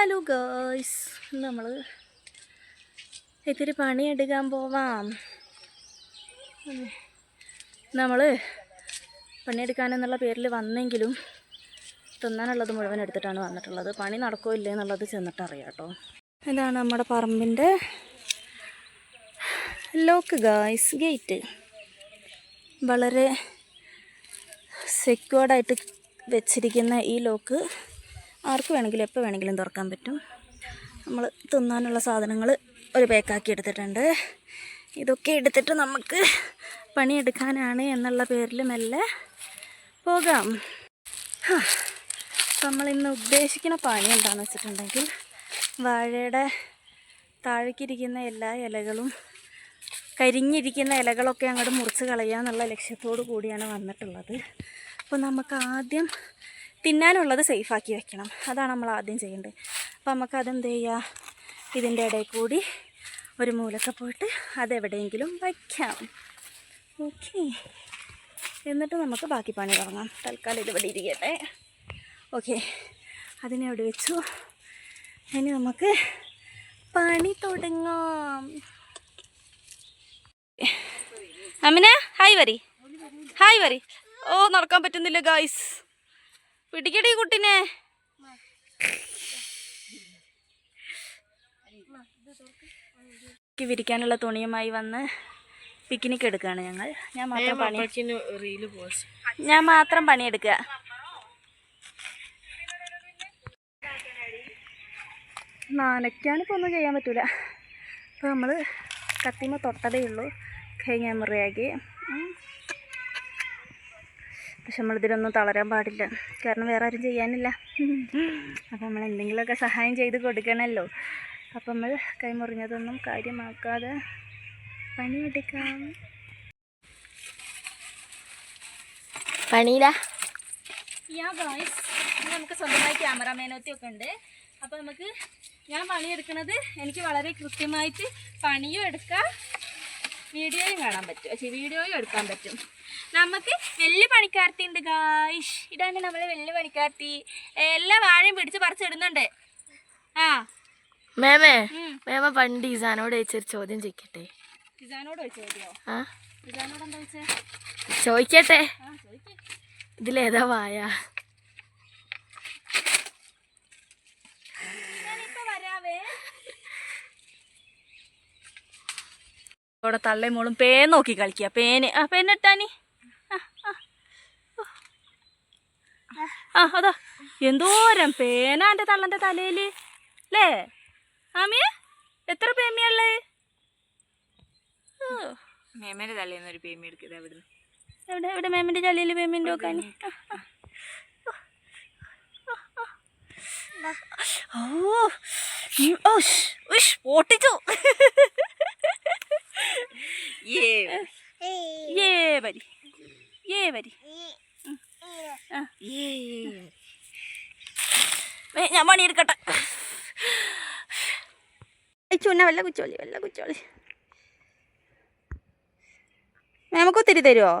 Hello girls. നമ്മൾ ഇത്തിരി പണിയെടുക്കാൻ പോവാം. നമ്മൾ പണിയെടുക്കാനെന്നുള്ള പേരിൽ വന്നെങ്കിലും തിന്നാനുള്ളത് മുഴുവൻ എടുത്തിട്ടാണ് വന്നിട്ടുള്ളത്. പണി നടക്കോ ഇല്ലേ എന്നുള്ളത് ചെന്നിട്ട് അറിയാട്ടോ കേട്ടോ. ഇതാണ് നമ്മുടെ പറമ്പിന്റെ ലോക്ക് ഗായ്സ് ഗേറ്റ്. വളരെ സെക്യൂർഡായിട്ട് വെച്ചിരിക്കുന്ന ഈ ലോക്ക്. ആർക്ക് വേണമെങ്കിലും എപ്പോൾ വേണമെങ്കിലും തുറക്കാൻ പറ്റും. നമ്മൾ തിന്നാനുള്ള സാധനങ്ങൾ ഒരു പാക്കാക്കി എടുത്തിട്ടുണ്ട്. ഇതൊക്കെ എടുത്തിട്ട് നമുക്ക് പണിയെടുക്കാനാണ് എന്നുള്ള പേരിൽ മെല്ലെ പോകാം. നമ്മളിന്ന് ഉദ്ദേശിക്കുന്ന പണി എന്താണെന്ന് വെച്ചിട്ടുണ്ടെങ്കിൽ വാഴയുടെ താഴേക്കിരിക്കുന്ന എല്ലാ ഇലകളും കരിഞ്ഞിരിക്കുന്ന ഇലകളൊക്കെ അങ്ങോട്ട് മുറിച്ച് കളയുക എന്നുള്ള ലക്ഷ്യത്തോടു കൂടിയാണ് വന്നിട്ടുള്ളത്. അപ്പോൾ നമുക്ക് ആദ്യം തിന്നാനുള്ളത് സേഫാക്കി വെക്കണം. അതാണ് നമ്മൾ ആദ്യം ചെയ്യേണ്ടത്. അപ്പോൾ നമുക്ക് അതെന്ത് ചെയ്യുക ഇതിന്റെ ഇടയിൽ കൂടി ഒരു മൂലക്കെ പോയിട്ട് അതെവിടെയെങ്കിലും വയ്ക്കാം. ഓക്കെ എന്നിട്ട് നമുക്ക് ബാക്കി പണി തുടങ്ങാം. തൽക്കാലം ഇതിവിടെ ഇരിക്കട്ടെ. ഓക്കെ അതിനെ അവിടെ വെച്ചു. ഇനി നമുക്ക് പണി തുടങ്ങാം. അമിന ഹായ് വരി. ഹായ് വരി. ഓ നടക്കാൻ പറ്റുന്നില്ല ഗായ്സ് പിടിക്കടി കുട്ടിനെ. ക്ക് വിരിക്കാനുള്ള തുണിയുമായി വന്ന് പിക്നിക് എടുക്കുകയാണ് ഞങ്ങൾ. ഞാൻ മാത്രം പണി ഞാൻ മാത്രം പണിയെടുക്കുക നനയ്ക്കാനിപ്പോൾ ഒന്നും ചെയ്യാൻ പറ്റൂല. അപ്പോൾ നമ്മൾ കത്തിമ തൊട്ടതേ ഉള്ളൂ. കഴിഞ്ഞ മുറിയാക്കി. പക്ഷെ നമ്മളിതിലൊന്നും തളരാൻ പാടില്ല. കാരണം വേറെ ആരും ചെയ്യാനില്ല. അപ്പോൾ നമ്മൾ എന്തെങ്കിലുമൊക്കെ സഹായം ചെയ്ത് കൊടുക്കണമല്ലോ അപ്പം നമ്മൾ കൈമുറിഞ്ഞതൊന്നും കാര്യമാക്കാതെ പണിയെടുക്കാം പണിയില്ല യാ ഗായ്സ് നമുക്ക് സ്വന്തമായി ക്യാമറാമാനൊത്തി ഒക്കെ ഉണ്ട്. അപ്പോൾ നമുക്ക് ഞാൻ പണിയെടുക്കുന്നത് എനിക്ക് വളരെ കൃത്യമായിട്ട് പണിയും എടുക്കാം. വീഡിയോയും കാണാൻ പറ്റും. പക്ഷേ വീഡിയോയും എടുക്കാൻ പറ്റും. നമുക്ക് വലിയ പണിക്കാർത്തി ഉണ്ട് ഗായ്ഷ് ഇതാണ് നമ്മൾ വലിയ പണിക്കാർത്തി. എല്ലാ വാഴയും പിടിച്ച് പറിച്ചിടുന്നുണ്ട്. ആ. മേമേ മേമ പണ്ട് ഇസാനോട് ചോദിച്ചൊരു ചോദ്യം ചോദിക്കട്ടെ? ചോദിച്ചോ ആ. ഇസാനോട് എന്താ ചോദിക്കട്ടെ? ഇതിലേതാ വായ? ഇവിടെ തള്ളേ മോളും പേൻ നോക്കി കളിക്കുക. പേന്. ആ പേനിട്ടാനി ആ അതാ. എന്തോരം പേന എന്റെ തള്ളന്റെ തലയിൽ അല്ലേ ആമിയ എത്ര പേമിയുള്ളത് തലയിൽ തലേന്ന് ഒരു പേമി എടുക്കുന്നത് എവിടെ എവിടെ? എവിടെ മേമിന്റെ ചളിയിൽ പേമിന്റെ നോക്കാനി ഓ ഓ ഉഷ്, പൊട്ടിച്ചു. ഏ വരി വരി ഞാൻ പണിയെടുക്കട്ടെ ചുന്ന വല്ല കുച്ചോളി വല്ല കുച്ചോളി. നമുക്ക് ഒത്തിരി തരുമോ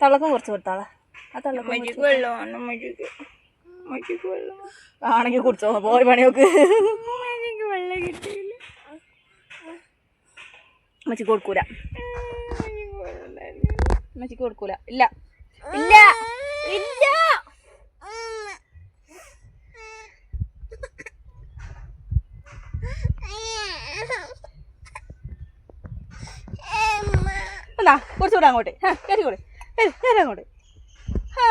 തള്ളക്കും കുറച്ച് കൊടുത്താളാ. ആ തള്ളക്കും വെള്ളം അമ്മച്ചിക്ക് വെള്ളം ആണെങ്കിൽ കുടിച്ചോ പോയി പണിയൊക്കെ. നോക്ക് അമ്മച്ചിക്ക് വെള്ളം കിട്ടിയില്ല. കൊടുക്കൂല. അമ്മച്ചിക്ക്. അമ്മച്ചിക്ക് കൊടുക്കൂല. ഇല്ല. ഇല്ല. ഇല്ല. കുറച്ചുകൂടെ അങ്ങോട്ട്. കയറി കൂടെ കയറി അങ്ങോട്ട്. ആ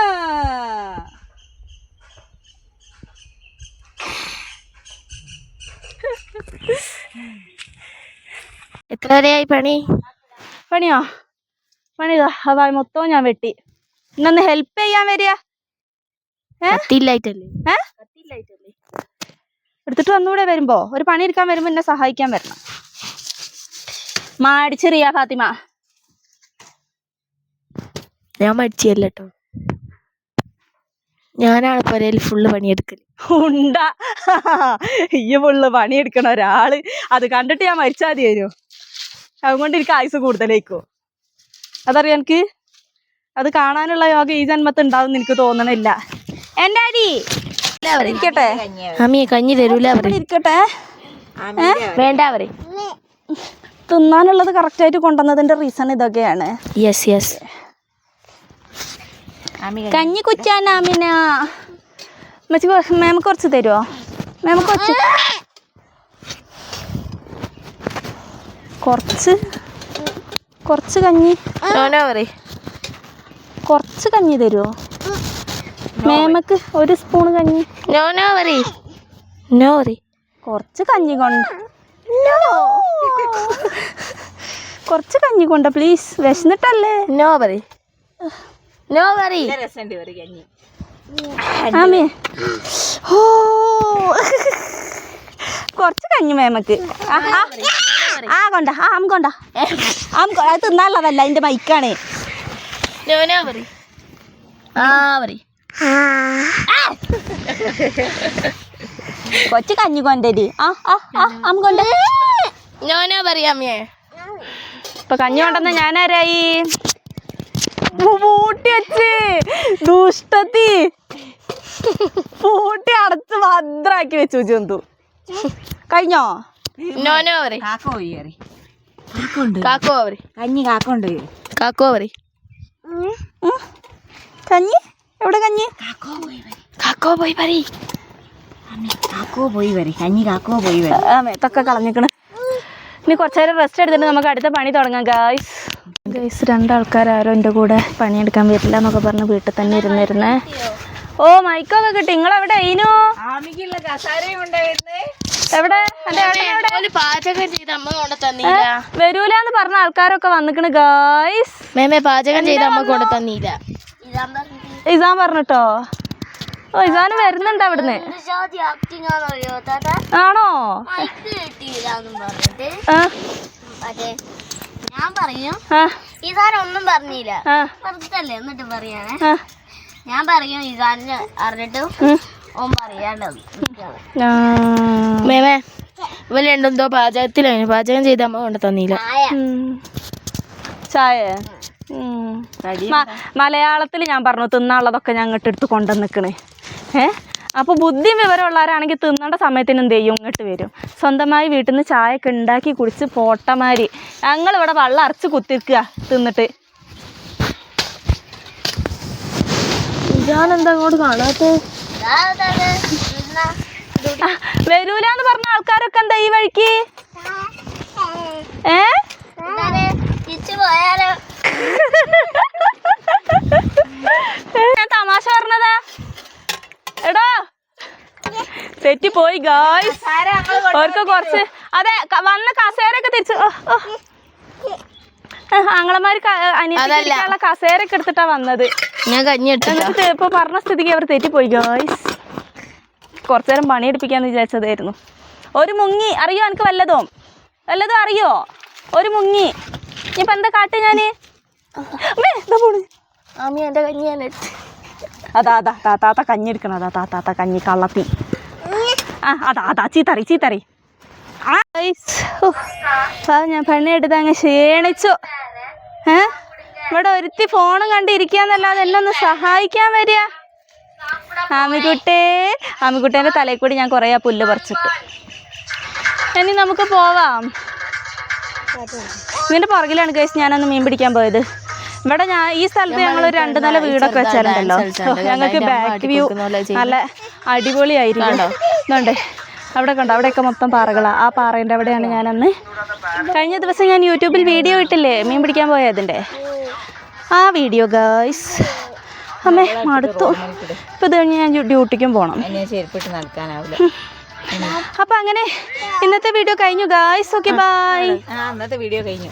എത്ര വരെയായി പണി? പണിയോ? പണിതാ അതാ മൊത്തവും ഞാൻ വെട്ടി. ഇന്നൊന്ന് ഹെൽപ്പ് ചെയ്യാൻ വരിക. എടുത്തിട്ട് വന്നൂടെ വരുമ്പോ? ഒരു പണി എടുക്കാൻ വരുമ്പോ എന്നെ സഹായിക്കാൻ വരണം. മാടിച്ചെറിയ ഫാത്തിമ. ഞാൻ മടിച്ചല്ല ഞാനാണ് പുരയിൽ ഫുള്ള് പണിയെടുക്കൽ ഉണ്ട ഈ ഫുള്ള് പണിയെടുക്കണ ഒരാൾ. അത് കണ്ടിട്ട് ഞാൻ മരിച്ചാൽ മതി വരുമോ അതുകൊണ്ട് എനിക്ക് ആയുസ് കൂടുതലേക്കോ അതറിയാം എനിക്ക്? അത് കാണാനുള്ള യോഗ ഈ ജന്മത്ത് ഉണ്ടാവും എനിക്ക് തോന്നണില്ല. എന്റെ അരി! ഇരിക്കട്ടെ. അമ്മിയെ കഞ്ഞി തരൂല ഇരിക്കട്ടെ. വേണ്ട അവർ തിന്നാനുള്ളത് കറക്റ്റായിട്ട് കൊണ്ടുവന്നതിന്റെ റീസൺ ഇതൊക്കെയാണ്. യെസ് യെസ് കഞ്ഞി കുച്ചാനാമിന മച്ചി മാം കുറച്ച് തരുമോ മാം കുറച്ച് കുറച്ച് കുറച്ച് കഞ്ഞി. കുറച്ച് കഞ്ഞി തരുമോ മേമക്ക് ഒരു സ്പൂൺ കഞ്ഞി. നോ കുറച്ച് കഞ്ഞി കൊണ്ട് കുറച്ച് കഞ്ഞി കൊണ്ട പ്ലീസ് വിശന്നിട്ടല്ലേ? നോ നോ പറയും ആമേ. ഓ. കുറച്ച് കഞ്ഞി മേമക്ക് ആ, കൊണ്ട. ആ ആം കൊണ്ട. ആം അത് തിന്നാനുള്ളതല്ല അതിന്റെ മൈക്കാണ്. നോനോ പറയും. ആ കൊച്ചു കഞ്ഞി കൊണ്ടടി ആ ആ ആ ആം കൊണ്ട. നോനോ പറയും അമ്മയെ ഇപ്പൊ കഞ്ഞി കൊണ്ടെന്ന് ഞാനാരായി? പൂട്ടി വെച്ച് ദുഷ്ടത്തി. പൂട്ടി അടച്ച് ഭദ്രാക്കി വെച്ചു ജന്തു. കഴിഞ്ഞോ? നോനോ കാക്കോ കഞ്ഞി കാക്കൊണ്ട്. കാക്കോ. കഞ്ഞി? എവിടെ കഞ്ഞി? കാക്കോ പോയി കാക്കോ പോയി വരെ. കഞ്ഞി കാക്കോ പോയി വരെ. ആ മേത്തൊക്കെ കളഞ്ഞിക്കണ്. ഇനി റെസ്റ്റ് എടുത്തിട്ട് നമുക്ക് അടുത്ത പണി തുടങ്ങാം ഗായ്സ് ഗൈസ് രണ്ടാൾക്കാരും എന്റെ കൂടെ പണിയെടുക്കാൻ വരില്ല എന്നൊക്കെ പറഞ്ഞ് വീട്ടിൽ തന്നെ ഇരുന്നിരുന്നേ. ഓ മൈക്കൊക്കെ കിട്ടി. ഉണ്ടായിരുന്നേ എവിടെ? വരൂലെന്ന് പറഞ്ഞ ആൾക്കാരൊക്കെ വന്നിക്കണ് ഗായ്സ് മേമേ പാചകം ചെയ്ത് അമ്മ കൊണ്ട് തന്നില്ല. ഇസാൻ പറഞ്ഞിട്ടോ? ഓ ഇസാന് വരുന്നുണ്ട് അവിടുന്ന്. ആണോ? ആ ഞാൻ പറയും. ഈ ഇതാൻ ഒന്നും പറഞ്ഞില്ല. പറഞ്ഞിട്ടല്ലേ എന്നിട്ട് പറയാനേ? ഞാൻ പറയും ഇതാന് അറിഞ്ഞിട്ട് ഓൻ പറയാണ്ടത്. മേമേ ഇവർ രണ്ടെന്തോ പാചകത്തിലാണ് പാചകം ചെയ്ത അമ്മ കൊണ്ട് തന്നില്ല. ചായ. മലയാളത്തിൽ ഞാൻ പറഞ്ഞു തിന്നാനുള്ളതൊക്കെ ഞാൻ ഇങ്ങോട്ട് എടുത്ത് കൊണ്ടുവന്നിക്കണേ ഏ? അപ്പോൾ ബുദ്ധിയും വിവരമുള്ളവരാണെങ്കിൽ തിന്നേണ്ട സമയത്തിന് എന്ത് ചെയ്യും? ഇങ്ങോട്ട് വരും. സ്വന്തമായി വീട്ടിൽ നിന്ന് ചായ ഒക്കെ ഉണ്ടാക്കി കുടിച്ച് പോട്ടമാരി. ഞങ്ങൾ ഇവിടെ വെള്ളം അരച്ച് കുത്തിക്കുക തിന്നിട്ട്. ഞാനെന്താ അങ്ങോട്ട് കാണാത്ത? ആ, വരൂലെന്ന് പറഞ്ഞ ആൾക്കാരൊക്കെ എന്താ ഈ വഴിക്ക്? ഏ? തിരിച്ചു പോയാലോ. തെറ്റിപ്പോയി ഗായ്സ് അവർക്ക് കുറച്ച് അതെ വന്ന കസേരയൊക്കെ തിരിച്ച് ആങ്ങളമാര് അനിയത്തിക്കുള്ള കസേരയൊക്കെ എടുത്തിട്ടാ വന്നത്. ഞാൻ കഞ്ഞിട്ട് എന്നിട്ട് ഇപ്പൊ പറഞ്ഞ സ്ഥിതിക്ക് അവർ തെറ്റിപ്പോയി ഗായ്സ് കുറച്ചു നേരം പണിയെടുപ്പിക്കാന്ന് വിചാരിച്ചതായിരുന്നു. ഒരു മുങ്ങി അറിയോ എനിക്ക് വല്ലതും? വല്ലതും അറിയോ? ഒരു മുങ്ങി. ഇനിയിപ്പോ എന്താ കാട്ട് ഞാൻ? അമ്മേ, എന്റെ കഞ്ഞി ഞാൻ അതാ അതാ താ താത്ത കഞ്ഞി എടുക്കണം അതാ താത്താത്ത കഞ്ഞി കള്ളത്തി. ആ അതാ അതാ ചീത്തറി ചീത്തറി ഞാൻ പണിയെടുത്ത് അങ്ങ് ക്ഷീണിച്ചു ഏ ഇവിടെ ഒരുത്തി ഫോണും കണ്ടിരിക്കാന്നല്ലാതെ എന്നെ ഒന്ന് സഹായിക്കാൻ വരിക ആമിക്കുട്ടേ ആമിക്കുട്ടേന്റെ തലയിൽ കൂടി ഞാൻ കുറേ പുല്ല് പറിച്ചിട്ട് ഇനി നമുക്ക് പോവാം ഇതിന്റെ പുറകിലാണ് കേസ് ഞാനൊന്ന് മീൻ പിടിക്കാൻ പോയത് ഇവിടെ ഞാൻ ഈ സ്ഥലത്ത് ഞങ്ങൾ രണ്ട് നില വീടൊക്കെ വെച്ചാലുണ്ടല്ലോ. ഞങ്ങൾക്ക് ബാക്ക് വ്യൂ നല്ല അടിപൊളിയായിരിക്കും. എന്നുണ്ട് അവിടെ കണ്ടോ? അവിടെയൊക്കെ മൊത്തം പാറകളാണ് ആ പാറേന്റെ അവിടെയാണ് ഞാനന്ന് കഴിഞ്ഞ ദിവസം ഞാൻ യൂട്യൂബിൽ വീഡിയോ ഇട്ടില്ലേ? മീൻ പിടിക്കാൻ പോയതിന്റെ. ആ വീഡിയോ ഗേൾസ് അമ്മേ മടുത്തു. ഇപ്പം ഇത് കഴിഞ്ഞ് ഞാൻ ഡ്യൂട്ടിക്കും പോകണം അപ്പം അങ്ങനെ ഇന്നത്തെ വീഡിയോ കഴിഞ്ഞു ഗായ്സ് ഓക്കെ ബൈ ഇന്നത്തെ അന്നത്തെ വീഡിയോ കഴിഞ്ഞു.